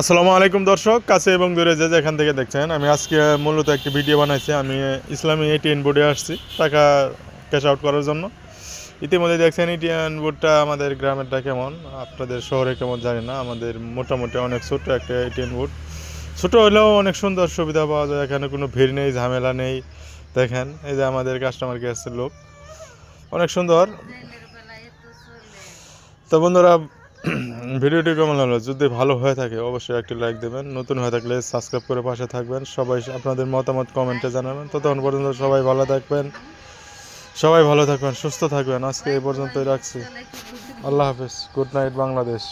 আসসালামু আলাইকুম দর্শক, কাছে এবং দূরে যে যেখান থেকে দেখছেন, আমি আজকে মূলত একটি ভিডিও বানাইছি। আমি ইসলামী এটিএন বোর্ডে আসছি টাকা ক্যাশ আউট করার জন্য। ইতিমধ্যে দেখছেন এটিএন বোর্ডটা আমাদের গ্রামেরটা কেমন? আপনাদের শহরে কেমন জানি না, আমাদের মোটামুটি অনেক ছোট্ট একটা এটিএন বোর্ড ছোটো হলেও অনেক সুন্দর সুবিধা পাওয়া যায়, এখানে কোনো ভিড় নেই, ঝামেলা নেই। দেখেন, এই যে আমাদের কাস্টমার কেয়ারের লোক। অনেক সুন্দর। তো বন্ধুরা ভিডিওটি কেমন লাগল? যদি ভালো হয়ে থাকে, অবশ্যই একটি লাইক দেবেন। নতুন হয়ে থাকলে সাবস্ক্রাইব করে পাশে থাকবেন। সবাই আপনাদের মতামত কমেন্টে জানাবেন। ততক্ষণ পর্যন্ত সবাই ভালো থাকবেন। সবাই ভালো থাকবেন, সুস্থ থাকবেন। আজকে এই পর্যন্তই রাখছি। আল্লাহ হাফিজ। Good night Bangladesh